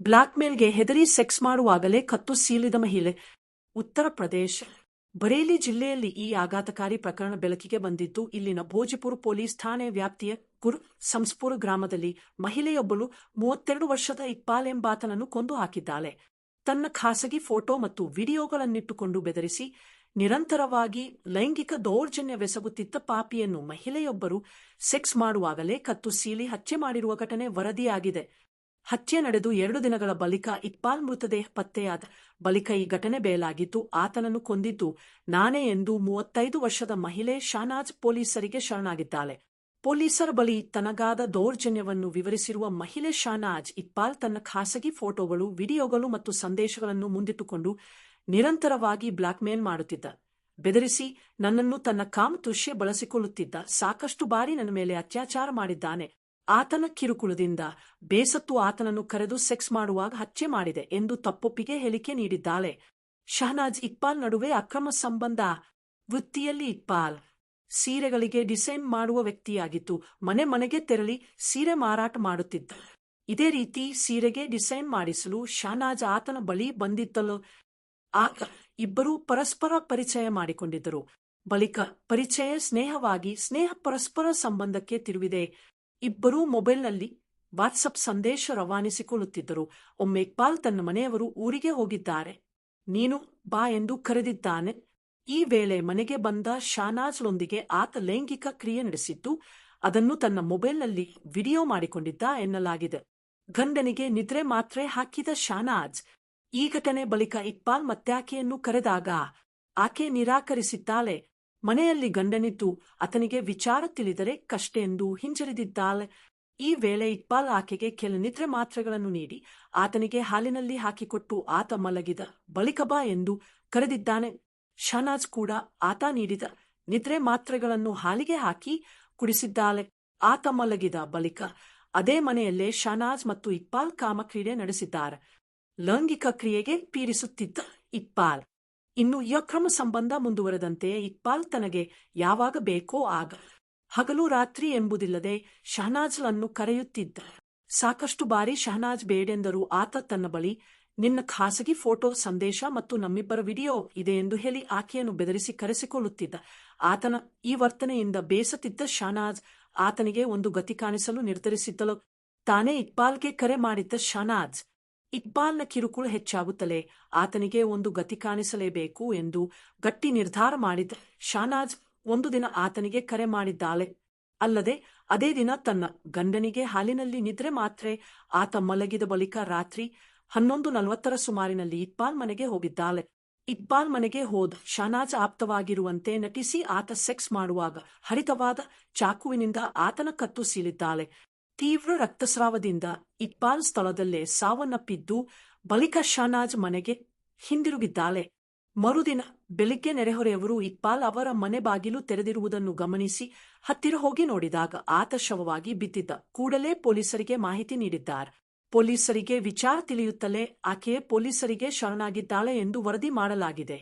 ಬ್ಲಾಕ್ಮೇಲ್ಗೆ ಹೆದರಿ ಸೆಕ್ಸ್ ಮಾಡುವಾಗಲೇ ಕತ್ತು ಸೀಲಿದ ಮಹಿಳೆ. ಉತ್ತರ ಪ್ರದೇಶ. ಬರೇಲಿ ಜಿಲ್ಲೆಯಲ್ಲಿ ಈ ಆಘಾತಕಾರಿ ಪ್ರಕರಣ ಬೆಳಕಿಗೆ ಬಂದಿದ್ದು, ಇಲ್ಲಿನ ಭೋಜಿಪುರ ಪೊಲೀಸ್ ಠಾಣೆ ವ್ಯಾಪ್ತಿಯ ಕುರ್ ಸಂಸ್ಪುರ ಗ್ರಾಮದಲ್ಲಿ ಮಹಿಳೆಯೊಬ್ಬಳು ಮೂವತ್ತೆರಡು ವರ್ಷದ ಇಕ್ಬಾಲ್ ಎಂಬಾತನನ್ನು ಕೊಂದು ಹಾಕಿದ್ದಾಳೆ. ತನ್ನ ಖಾಸಗಿ ಫೋಟೋ ಮತ್ತು ವಿಡಿಯೋಗಳನ್ನಿಟ್ಟುಕೊಂಡು ಬೆದರಿಸಿ, ನಿರಂತರವಾಗಿ ಲೈಂಗಿಕ ದೌರ್ಜನ್ಯವೆಸಗುತ್ತಿದ್ದ ಪಾಪಿಯನ್ನು ಮಹಿಳೆಯೊಬ್ಬರು ಸೆಕ್ಸ್ ಮಾಡುವಾಗಲೇ ಕತ್ತು ಸೀಲಿ ಹತ್ಯೆ ಮಾಡಿರುವ ಘಟನೆ ವರದಿಯಾಗಿದೆ. ಹತ್ಯೆ ನಡೆದು ಎರಡು ದಿನಗಳ ಬಳಿಕ ಇಕ್ಬಾಲ್ ಮೃತದೇಹ ಪತ್ತೆಯಾದ ಬಳಿಕ ಈ ಘಟನೆ ಬೇಲಾಗಿದ್ದು ಆತನನ್ನು ಕೊಂದಿದ್ದು ನಾನೇ ಎಂದು ಮೂವತ್ತೈದು ವರ್ಷದ ಮಹಿಳೆ ಶಾನಾಜ್ ಪೊಲೀಸರಿಗೆ ಶರಣಾಗಿದ್ದಾಳೆ. ಪೊಲೀಸರ ಬಳಿ ತನಗಾದ ದೌರ್ಜನ್ಯವನ್ನು ವಿವರಿಸಿರುವ ಮಹಿಳೆ ಶಾನಾಜ್ ಇಕ್ಬಾಲ್ ತನ್ನ ಖಾಸಗಿ ಫೋಟೋಗಳು, ವಿಡಿಯೋಗಳು ಮತ್ತು ಸಂದೇಶಗಳನ್ನು ಮುಂದಿಟ್ಟುಕೊಂಡು ನಿರಂತರವಾಗಿ ಬ್ಲಾಕ್ಮೇಲ್ ಮಾಡುತ್ತಿದ್ದ. ಬೆದರಿಸಿ ನನ್ನನ್ನು ತನ್ನ ಕಾಮತೃಷ್ಯ ಬಳಸಿಕೊಳ್ಳುತ್ತಿದ್ದ. ಸಾಕಷ್ಟು ಬಾರಿ ನನ್ನ ಮೇಲೆ ಅತ್ಯಾಚಾರ ಮಾಡಿದ್ದಾನೆ. ಆತನ ಕಿರುಕುಳದಿಂದ ಬೇಸತ್ತು ಆತನನ್ನು ಕರೆದು ಸೆಕ್ಸ್ ಮಾಡುವಾಗ ಹತ್ಯೆ ಮಾಡಿದೆ ಎಂದು ತಪ್ಪೊಪ್ಪಿಗೆ ಹೇಳಿಕೆ ನೀಡಿದ್ದಾಳೆ. ಶಹನಾಜ್ ಇಕ್ಬಾಲ್ ನಡುವೆ ಅಕ್ರಮ ಸಂಬಂಧ. ವೃತ್ತಿಯಲ್ಲಿ ಇಕ್ಬಾಲ್. ಸೀರೆಗಳಿಗೆ ಡಿಸೈನ್ ಮಾಡುವ ವ್ಯಕ್ತಿಯಾಗಿತ್ತು ಮನೆ ಮನೆಗೆ ತೆರಳಿ ಸೀರೆ ಮಾರಾಟ ಮಾಡುತ್ತಿದ್ದ. ಇದೇ ರೀತಿ ಸೀರೆಗೆ ಡಿಸೈನ್ ಮಾಡಿಸಲು ಶಹನಾಜ್ ಆತನ ಬಳಿ ಬಂದಿದ್ದಲು ಆಗ ಇಬ್ಬರೂ ಪರಸ್ಪರ ಪರಿಚಯ ಮಾಡಿಕೊಂಡಿದ್ದರು. ಬಳಿಕ ಪರಿಚಯ ಸ್ನೇಹವಾಗಿ ಸ್ನೇಹ ಪರಸ್ಪರ ಸಂಬಂಧಕ್ಕೆ ತಿರುವಿದೆ. ಇಬ್ಬರೂ ಮೊಬೈಲ್ನಲ್ಲಿ ವಾಟ್ಸಪ್ ಸಂದೇಶ ರವಾನಿಸಿಕೊಳ್ಳುತ್ತಿದ್ದರು. ಒಮ್ಮೆ ಇಕ್ಬಾಲ್ ತನ್ನ ಮನೆಯವರು ಊರಿಗೆ ಹೋಗಿದ್ದಾರೆ. ನೀನು ಬಾ ಎಂದು ಕರೆದಿದ್ದಾನೆ. ಈ ವೇಳೆ ಮನೆಗೆ ಬಂದ ಶಾನಾಜ್ಳೊಂದಿಗೆ ಆತ ಲೈಂಗಿಕ ಕ್ರಿಯೆ ನಡೆಸಿದ್ದು, ಅದನ್ನು ತನ್ನ ಮೊಬೈಲ್ನಲ್ಲಿ ವಿಡಿಯೋ ಮಾಡಿಕೊಂಡಿದ್ದ ಎನ್ನಲಾಗಿದೆ. ಗಂಡನಿಗೆ ನಿದ್ರೆ ಮಾತ್ರೆ ಹಾಕಿದ ಶಾನಾಜ್, ಈ ಘಟನೆ ಬಳಿಕ ಇಕ್ಬಾಲ್ ಮತ್ತಾಕೆಯನ್ನು ಕರೆದಾಗ ಆಕೆ ನಿರಾಕರಿಸಿದ್ದಾಳೆ. ಮನೆಯಲ್ಲಿ ಗಂಡನಿದ್ದು ಆತನಿಗೆ ವಿಚಾರ ತಿಳಿದರೆ ಕಷ್ಟ ಎಂದು ಹಿಂಜರಿದಿದ್ದಾಳೆ. ಈ ವೇಳೆ ಇಕ್ಬಾಲ್ ಆಕೆಗೆ ಕೆಲ ನಿದ್ರೆ ಮಾತ್ರೆಗಳನ್ನು ನೀಡಿ ಆತನಿಗೆ ಹಾಲಿನಲ್ಲಿ ಹಾಕಿಕೊಟ್ಟು ಆತ ಮಲಗಿದ. ಬಳಿಕ ಬಾ ಎಂದು ಕರೆದಿದ್ದಾನೆ. ಶಹನಾಜ್ ಕೂಡ ಆತ ನೀಡಿದ ನಿದ್ರೆ ಮಾತ್ರೆಗಳನ್ನು ಹಾಲಿಗೆ ಹಾಕಿ ಕುಡಿಸಿದ್ದಾಳೆ. ಆತ ಮಲಗಿದ ಬಳಿಕ ಅದೇ ಮನೆಯಲ್ಲೇ ಶಹನಾಜ್ ಮತ್ತು ಇಕ್ಬಾಲ್ ಕಾಮಕ್ರೀಡೆ ನಡೆಸಿದ್ದಾರೆ. ಲೈಂಗಿಕ ಕ್ರಿಯೆಗೆ ಪೀಡಿಸುತ್ತಿದ್ದ ಇಕ್ಬಾಲ್. ಇನ್ನು ಯಕ್ರಮ ಸಂಬಂಧ ಮುಂದುವರೆದಂತೆ ಇಕ್ಬಾಲ್ ತನಗೆ ಯಾವಾಗ ಬೇಕೋ ಆಗ. ಹಗಲು ರಾತ್ರಿ ಎಂಬುದಿಲ್ಲದೆ ಶಹನಾಜ್ಲನ್ನು ಕರೆಯುತ್ತಿದ್ದ. ಸಾಕಷ್ಟು ಬಾರಿ ಶಹನಾಜ್ ಬೇಡೆಂದರೂ ಆತ ತನ್ನ ಬಳಿ, ನಿನ್ನ ಖಾಸಗಿ ಫೋಟೋ, ಸಂದೇಶ ಮತ್ತು ನಮ್ಮಿಬ್ಬರ ವಿಡಿಯೋ ಇದೆ ಎಂದು ಹೇಳಿ ಆಕೆಯನ್ನು ಬೆದರಿಸಿ ಕರೆಸಿಕೊಳ್ಳುತ್ತಿದ್ದ. ಆತನ ಈ ವರ್ತನೆಯಿಂದ ಬೇಸತ್ತಿದ್ದ ಶಹನಾಜ್ ಆತನಿಗೆ ಒಂದು ಗತಿ ಕಾಣಿಸಲು ನಿರ್ಧರಿಸಿದ್ದಳು. ತಾನೇ ಇಕ್ಬಾಲ್ಗೆ ಕರೆ ಮಾಡಿದ್ದ ಶಹನಾಜ್. ಇಕ್ಬಾಲ್ನ ಕಿರುಕುಳ ಹೆಚ್ಚಾಗುತ್ತಲೇ ಆತನಿಗೆ ಒಂದು ಗತಿ ಕಾಣಿಸಲೇಬೇಕು ಎಂದು ಗಟ್ಟಿ ನಿರ್ಧಾರ ಮಾಡಿದ ಶಾನಾಜ್ ಒಂದು ದಿನ ಆತನಿಗೆ ಕರೆ ಮಾಡಿದ್ದಾಳೆ. ಅಲ್ಲದೆ ಅದೇ ದಿನ ತನ್ನ ಗಂಡನಿಗೆ ಹಾಲಿನಲ್ಲಿ ನಿದ್ರೆ ಮಾತ್ರೆ, ಆತ ಮಲಗಿದ ಬಳಿಕ ರಾತ್ರಿ ಹನ್ನೊಂದು ನಲವತ್ತರ ಸುಮಾರಿನಲ್ಲಿ ಇಕ್ಬಾಲ್ ಮನೆಗೆ ಹೋಗಿದ್ದಾಳೆ. ಇಕ್ಬಾಲ್ ಮನೆಗೆ ಹೋದ ಶಾನಾಜ್ ಆಪ್ತವಾಗಿರುವಂತೆ ನಟಿಸಿ ಆತ ಸೆಕ್ಸ್ ಮಾಡುವಾಗ ಹರಿತವಾದ ಚಾಕುವಿನಿಂದ ಆತನ ಕತ್ತು ಸೀಳಿದ್ದಾಳೆ. ತೀವ್ರ ರಕ್ತಸ್ರಾವದಿಂದ ಇಕ್ಬಾಲ್ ಸ್ಥಳದಲ್ಲೇ ಸಾವನ್ನಪ್ಪಿದ್ದು ಬಳಿಕ ಶಾನಾಜ್ ಮನೆಗೆ ಹಿಂದಿರುಗಿದ್ದಾಳೆ. ಮರುದಿನ ಬೆಳಿಗ್ಗೆ ನೆರೆಹೊರೆಯವರು ಇಕ್ಬಾಲ್ ಅವರ ಮನೆ ಬಾಗಿಲು ತೆರೆದಿರುವುದನ್ನು ಗಮನಿಸಿ ಹತ್ತಿರ ಹೋಗಿ ನೋಡಿದಾಗ ಆತ ಶವವಾಗಿ ಬಿದ್ದಿದ್ದ. ಕೂಡಲೇ ಪೊಲೀಸರಿಗೆ ಮಾಹಿತಿ ನೀಡಿದ್ದಾರೆ. ಪೊಲೀಸರಿಗೆ ವಿಚಾರ ತಿಳಿಯುತ್ತಲೇ ಆಕೆ ಪೊಲೀಸರಿಗೆ ಶರಣಾಗಿದ್ದಾಳೆ ಎಂದು ವರದಿ ಮಾಡಲಾಗಿದೆ.